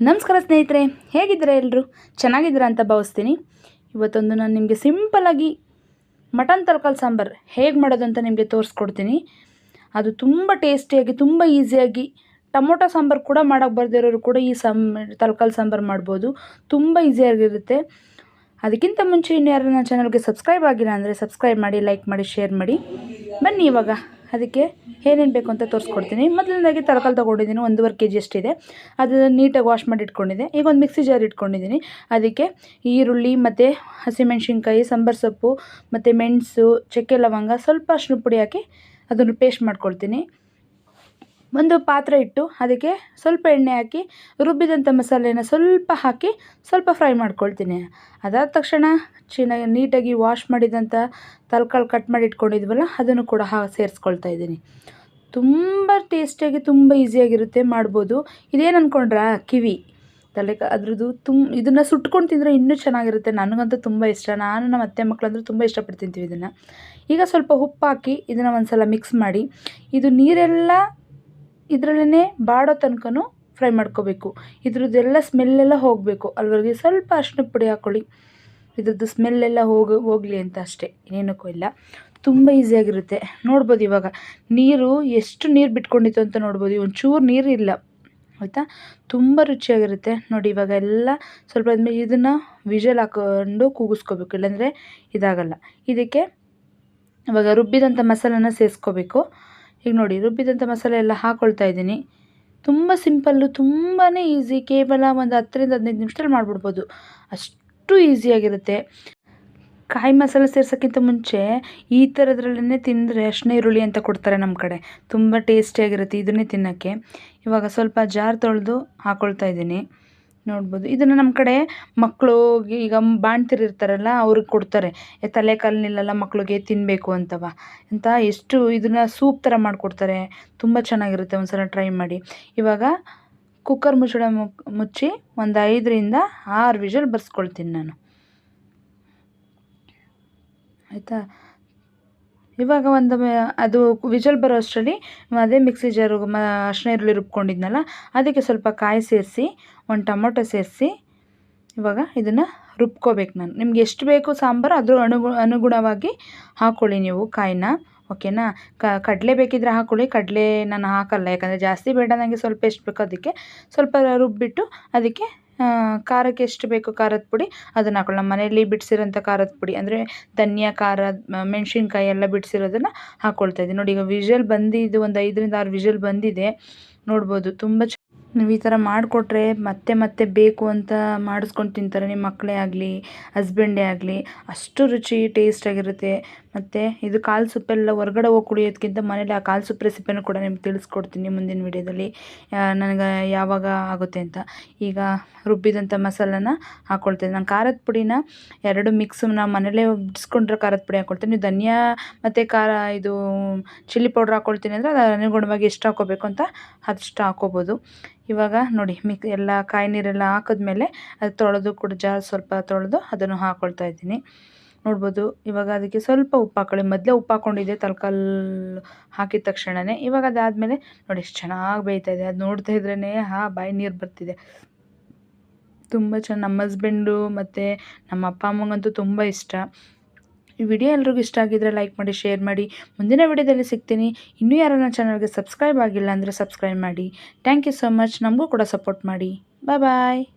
ನಮಸ್ಕಾರ ಸ್ನೇಹಿತರೆ, ಹೇಗಿದ್ದೀರಾ ಎಲ್ಲರೂ ಚೆನ್ನಾಗಿದ್ದೀರಾ ಅಂತ ಭಾವಿಸ್ತೀನಿ. ಇವತ್ತೊಂದು ನಾನು ನಿಮಗೆ ಸಿಂಪಲಾಗಿ ಮಟನ್ ತರಕಾರಿ ಸಾಂಬಾರು ಹೇಗೆ ಮಾಡೋದು ಅಂತ ನಿಮಗೆ ತೋರಿಸ್ಕೊಡ್ತೀನಿ. ಅದು ತುಂಬ ಟೇಸ್ಟಿಯಾಗಿ, ತುಂಬ ಈಸಿಯಾಗಿ ಟೊಮೊಟೊ ಸಾಂಬಾರು ಕೂಡ ಮಾಡೋಕ್ಕೆ ಬರ್ದಿರೋರು ಕೂಡ ಈ ಸಾಂ, ತರಕಾರಿ ಸಾಂಬಾರು ಮಾಡ್ಬೋದು. ತುಂಬ ಈಸಿಯಾಗಿರುತ್ತೆ. ಅದಕ್ಕಿಂತ ಮುಂಚೆ ಇನ್ನು ಯಾರು ನನ್ನ ಚಾನಲ್ಗೆ ಸಬ್ಸ್ಕ್ರೈಬ್ ಆಗಿಲ್ಲ ಅಂದರೆ ಸಬ್ಸ್ಕ್ರೈಬ್ ಮಾಡಿ ಲೈಕ್ ಮಾಡಿ ಶೇರ್ ಮಾಡಿ. ಬನ್ನಿ ಇವಾಗ. ಅದಕ್ಕೆ ಏನೇನು ಬೇಕು ಅಂತ ತೋರಿಸ್ಕೊಡ್ತೀನಿ. ಮೊದಲನೇದಾಗಿ ತರಕಾರಿ ತೊಗೊಂಡಿದ್ದೀನಿ, ಒಂದೂವರೆ ಕೆ ಜಿ ಅಷ್ಟಿದೆ ಅದನ್ನು ನೀಟಾಗಿ ವಾಶ್ ಮಾಡಿ ಇಟ್ಕೊಂಡಿದ್ದೆ. ಈಗ ಒಂದು ಮಿಕ್ಸಿ ಜಾರ್ ಇಟ್ಕೊಂಡಿದ್ದೀನಿ. ಅದಕ್ಕೆ ಈರುಳ್ಳಿ ಮತ್ತು ಹಸಿಮೆಣಸಿನ್ಕಾಯಿ, ಸಾಂಬಾರು ಸೊಪ್ಪು ಮತ್ತು ಮೆಣಸು, ಚಕ್ಕೆ ಲವಂಗ ಸ್ವಲ್ಪ ಅಷ್ಟು ಪುಡಿ ಹಾಕಿ ಅದನ್ನು ಪೇಸ್ಟ್ ಮಾಡ್ಕೊಳ್ತೀನಿ. ಒಂದು ಪಾತ್ರೆ ಇಟ್ಟು ಅದಕ್ಕೆ ಸ್ವಲ್ಪ ಎಣ್ಣೆ ಹಾಕಿ, ರುಬ್ಬಿದಂಥ ಮಸಾಲೆನ ಸ್ವಲ್ಪ ಹಾಕಿ ಸ್ವಲ್ಪ ಫ್ರೈ ಮಾಡ್ಕೊಳ್ತೀನಿ. ಅದಾದ ತಕ್ಷಣ ಚೆನ್ನಾಗಿ ನೀಟಾಗಿ ವಾಶ್ ಮಾಡಿದಂಥ ತಲ್ಕಾಳು ಕಟ್ ಮಾಡಿ ಇಟ್ಕೊಂಡಿದ್ವಲ್ಲ, ಅದನ್ನು ಕೂಡ ಹಾ ಸೇರಿಸ್ಕೊಳ್ತಾ ಇದ್ದೀನಿ. ತುಂಬ ಟೇಸ್ಟಿಯಾಗಿ, ತುಂಬ ಈಸಿಯಾಗಿರುತ್ತೆ, ಮಾಡ್ಬೋದು. ಇದೇನು ಅಂದ್ಕೊಂಡ್ರಾ ಕಿವಿ? ತಲೆ ಅದ್ರದ್ದು ತುಂಬ ಇದನ್ನು ಸುಟ್ಕೊಂಡು ತಿಂದರೆ ಇನ್ನೂ ಚೆನ್ನಾಗಿರುತ್ತೆ. ನನಗಂತೂ ತುಂಬ ಇಷ್ಟ. ನಾನು ನಮ್ಮ ಅತ್ತೆ ಮಕ್ಕಳಂದ್ರೂ ತುಂಬ ಇಷ್ಟಪಟ್ಟು ಇದನ್ನು. ಈಗ ಸ್ವಲ್ಪ ಉಪ್ಪು ಹಾಕಿ ಇದನ್ನು ಒಂದು ಸಲ ಮಿಕ್ಸ್ ಮಾಡಿ, ಇದು ನೀರೆಲ್ಲ ಇದರಲ್ಲೇ ಬಾಡೋ ತನಕನೂ ಫ್ರೈ ಮಾಡ್ಕೋಬೇಕು. ಇದ್ರದ್ದೆಲ್ಲ ಸ್ಮೆಲ್ಲೆಲ್ಲ ಹೋಗಬೇಕು. ಅಲ್ಲಿವರೆಗೆ ಸ್ವಲ್ಪ ಅರಿಶಿನ ಪುಡಿ ಹಾಕ್ಕೊಳ್ಳಿ ಇದ್ರದ್ದು ಸ್ಮೆಲ್ಲೆಲ್ಲ ಹೋಗಿ, ಹೋಗಲಿ ಅಂತ ಅಷ್ಟೇ. ಇನ್ನೇನಕ್ಕೂ ಇಲ್ಲ. ತುಂಬ ಈಸಿಯಾಗಿರುತ್ತೆ ನೋಡ್ಬೋದು ಇವಾಗ. ನೀರು ಎಷ್ಟು ನೀರು ಬಿಟ್ಕೊಂಡಿತ್ತು ಅಂತ ನೋಡ್ಬೋದು. ಒಂಚೂರು ನೀರು ಇಲ್ಲ. ಆಯಿತಾ? ತುಂಬ ರುಚಿಯಾಗಿರುತ್ತೆ. ನೋಡಿ ಇವಾಗ ಎಲ್ಲ ಸ್ವಲ್ಪ ಆದಮೇಲೆ ಇದನ್ನು ವಿಜಲ್ ಹಾಕ್ಕೊಂಡು ಕೂಗಿಸ್ಕೋಬೇಕು. ಇಲ್ಲಾಂದರೆ ಇದಾಗಲ್ಲ. ಇದಕ್ಕೆ ಇವಾಗ ರುಬ್ಬಿದಂಥ ಮಸಾಲನ ಸೇರಿಸ್ಕೋಬೇಕು ಈಗ ನೋಡಿ ರುಬ್ಬಿದಂಥ ಮಸಾಲೆ ಎಲ್ಲ ಹಾಕ್ಕೊಳ್ತಾ ಇದ್ದೀನಿ. ತುಂಬ ಸಿಂಪಲ್ಲು ತುಂಬಾ ಈಸಿ ಕೇವಲ ಒಂದು ಹತ್ತರಿಂದ ಹದಿನೈದು ನಿಮಿಷದಲ್ಲಿ ಮಾಡಿಬಿಡ್ಬೋದು. ಅಷ್ಟು ಈಸಿಯಾಗಿರುತ್ತೆ ಕಾಯಿ ಮಸಾಲೆ ಸೇರ್ಸೋಕ್ಕಿಂತ ಮುಂಚೆ ಈ ಥರದ್ರಲ್ಲೇ ತಿಂದರೆ ಅಷ್ಟೇ ಈರುಳ್ಳಿ ಅಂತ ಕೊಡ್ತಾರೆ ನಮ್ಮ ಕಡೆ. ತುಂಬ ಟೇಸ್ಟಿಯಾಗಿರುತ್ತೆ ಇದನ್ನೇ ತಿನ್ನೋಕ್ಕೆ. ಇವಾಗ ಸ್ವಲ್ಪ ಜಾರ್ ತೊಳೆದು ಹಾಕ್ಕೊಳ್ತಾ ಇದ್ದೀನಿ. ನೋಡ್ಬೋದು. ಇದನ್ನು ನಮ್ಮ ಕಡೆ ಮಕ್ಕಳು ಈಗ ಬಾಣ್ತಿರಿರ್ತಾರಲ್ಲ ಅವ್ರಿಗೆ ಕೊಡ್ತಾರೆ. ತಲೆ ಕಾಲು ನಿಲ್ಲಲ್ಲ ಮಕ್ಕಳಿಗೆ ತಿನ್ನಬೇಕು ಅಂತವ. ಅಂತ ಎಷ್ಟು ಇದನ್ನು ಸೂಪ್ ಥರ ಮಾಡಿಕೊಡ್ತಾರೆ. ತುಂಬ ಚೆನ್ನಾಗಿರುತ್ತೆ ಒಂದು ಸಲ ಟ್ರೈ ಮಾಡಿ. ಇವಾಗ ಕುಕ್ಕರ್ ಮುಚ್ಚಳ ಮುಚ್ಚಿ ಒಂದು ಐದರಿಂದ ಆರು ವಿಷಲ್ ಬರ್ಸ್ಕೊಳ್ತೀನಿ ನಾನು. ಆಯಿತಾ? ಇವಾಗ ಒಂದು ಅದು ವಿಜಲ್ ಬರೋ ಅಷ್ಟರಲ್ಲಿ ಅದೇ ಮಿಕ್ಸಿ ಜಾರು ಮ ಅರ್ಶಿನ ಈರುಳ್ಳಿ ರುಬ್ಕೊಂಡಿದ್ನಲ್ಲ, ಅದಕ್ಕೆ ಸ್ವಲ್ಪ ಕಾಯಿ ಸೇರಿಸಿ, ಒಂದು ಟೊಮೊಟೊ ಸೇರಿಸಿ, ಇವಾಗ ಇದನ್ನು ರುಬ್ಕೋಬೇಕು ನಾನು. ನಿಮ್ಗೆ ಎಷ್ಟು ಬೇಕು ಸಾಂಬಾರು, ಅದ್ರ ಅನುಗು, ಅನುಗುಣವಾಗಿ ಹಾಕ್ಕೊಳ್ಳಿ ನೀವು ಕಾಯಿನ, ಓಕೆನಾ? ಕಡಲೆ ಬೇಕಿದ್ರೆ ಹಾಕ್ಕೊಳ್ಳಿ ಕಡಲೆ ನಾನು ಹಾಕಲ್ಲ, ಯಾಕಂದರೆ ಜಾಸ್ತಿ ಬೇಡ ನನಗೆ ಸ್ವಲ್ಪ ಎಷ್ಟು ಬೇಕೋ ಅದಕ್ಕೆ ಸ್ವಲ್ಪ ರುಬ್ಬಿಟ್ಟು ಅದಕ್ಕೆ ಖಾರಕ್ಕೆ ಎಷ್ಟು ಬೇಕು ಖಾರದ ಪುಡಿ ಅದನ್ನು ಹಾಕೊಳ್ಳಿ. ನಮ್ಮ ಮನೆಯಲ್ಲಿ ಬಿಡಿಸಿರೋಂಥ ಖಾರದ ಪುಡಿ ಅಂದರೆ ಧನಿಯಾ, ಖಾರ ಮೆಣಸಿನ್ಕಾಯಿ ಎಲ್ಲ ಬಿಡಿಸಿರೋದನ್ನು ಹಾಕ್ಕೊಳ್ತಾ ಇದ್ದೀನಿ. ನೋಡಿ, ಈಗ ವಿಷಲ್ ಬಂದಿದ್ದು ಒಂದು ಐದರಿಂದ ಆರು ವಿಷಲ್ ಬಂದಿದೆ. ನೋಡ್ಬೋದು, ತುಂಬ ಚ, ನೀವು ಈ ಥರ ಮಾಡಿಕೊಟ್ರೆ ಮತ್ತೆ ಮತ್ತೆ ಬೇಕು ಅಂತ ಮಾಡಿಸ್ಕೊಂಡು ತಿಂತಾರೆ. ನಿಮ್ಮ ಮಕ್ಕಳೇ ಆಗಲಿ ಹಸ್ಬೆಂಡೇ ಆಗಲಿ, ಅಷ್ಟು ರುಚಿ ಟೇಸ್ಟಾಗಿರುತ್ತೆ ಮತ್ತು ಇದು ಕಾಲು ಸೊಪ್ಪೆಲ್ಲ ಹೊರ್ಗಡೆ ಹೋಗಿ ಕುಡಿಯೋದಕ್ಕಿಂತ ಮನೇಲಿ ಆ ಕಾಲು ಸೊಪ್ಪು ರೆಸಿಪಿನೂ ಕೂಡ ನಿಮ್ಗೆ ತಿಳಿಸ್ಕೊಡ್ತೀನಿ ಮುಂದಿನ ವೀಡಿಯೋದಲ್ಲಿ. ನನಗೆ ಯಾವಾಗ ಆಗುತ್ತೆ ಅಂತ. ಈಗ ರುಬ್ಬಿದಂಥ ಮಸಾಲನ ಹಾಕ್ಕೊಳ್ತೀನಿ ನಾನು ಖಾರದ ಪುಡಿನ ಎರಡು ಮಿಕ್ಸ್ ನಾವು ಮನೇಲೇ ಬಿಡಿಸ್ಕೊಂಡ್ರೆ ಖಾರದ ಪುಡಿ ಹಾಕ್ಕೊಳ್ತೀನಿ ನೀವು ಧನಿಯಾ ಮತ್ತು ಖಾರ ಇದು ಚಿಲ್ಲಿ ಪೌಡ್ರ್ ಹಾಕ್ಕೊಳ್ತೀನಿ ಅಂದರೆ ಅದು ಅನುಗುಣವಾಗಿ ಎಷ್ಟು ಹಾಕ್ಕೋಬೇಕು ಅಂತ ಅಷ್ಟು ಹಾಕ್ಕೋಬೋದು ಇವಾಗ ನೋಡಿ ಮಿಕ್ ಎಲ್ಲ ಕಾಯಿ ನೀರೆಲ್ಲ ಹಾಕಿದ್ಮೇಲೆ ಅದು ತೊಳೆದು ಕೂಡ ಜಾರ್ ಸ್ವಲ್ಪ ತೊಳೆದು ಅದನ್ನು ಹಾಕ್ಕೊಳ್ತಾ ಇದ್ದೀನಿ. ನೋಡ್ಬೋದು. ಇವಾಗ ಅದಕ್ಕೆ ಸ್ವಲ್ಪ ಉಪ್ಪು ಹಾಕೊಳ್ಳಿ. ಮೊದಲೇ ಉಪ್ಪು ಹಾಕ್ಕೊಂಡಿದ್ದೆ ತಲ್ಕಲ್ಲು ಹಾಕಿದ ತಕ್ಷಣವೇ ಇವಾಗ ಅದಾದಮೇಲೆ ನೋಡಿ ಎಷ್ಟು ಚೆನ್ನಾಗಿ ಬೇಯ್ತಾ ಇದೆ. ಅದು ನೋಡ್ತಾ ಇದ್ರೇ ಹಾಂ, ಬಾಯಿ ನೀರು ಬರ್ತಿದೆ. ತುಂಬ ಚೆನ್ನ ನಮ್ಮ ಹಸ್ಬೆಂಡು ಮತ್ತು ನಮ್ಮ ಅಪ್ಪ ಅಮ್ಮಂಗಂತೂ ತುಂಬ ಇಷ್ಟ. ಈ ವಿಡಿಯೋ ಎಲ್ರಿಗೂ ಇಷ್ಟ ಆಗಿದ್ರೆ ಲೈಕ್ ಮಾಡಿ ಶೇರ್ ಮಾಡಿ. ಮುಂದಿನ ವಿಡಿಯೋದಲ್ಲಿ ಸಿಗ್ತೀನಿ. ಇನ್ನೂ ಯಾರು ನನ್ನ ಚಾನಲ್ಗೆ ಸಬ್ಸ್ಕ್ರೈಬ್ ಆಗಿಲ್ಲ ಅಂದರೆ ಸಬ್ಸ್ಕ್ರೈಬ್ ಮಾಡಿ. ಥ್ಯಾಂಕ್ ಯು ಸೊ ಮಚ್ ನಮಗೂ ಕೂಡ ಸಪೋರ್ಟ್ ಮಾಡಿ. ಬಾಯ್ ಬಾಯ್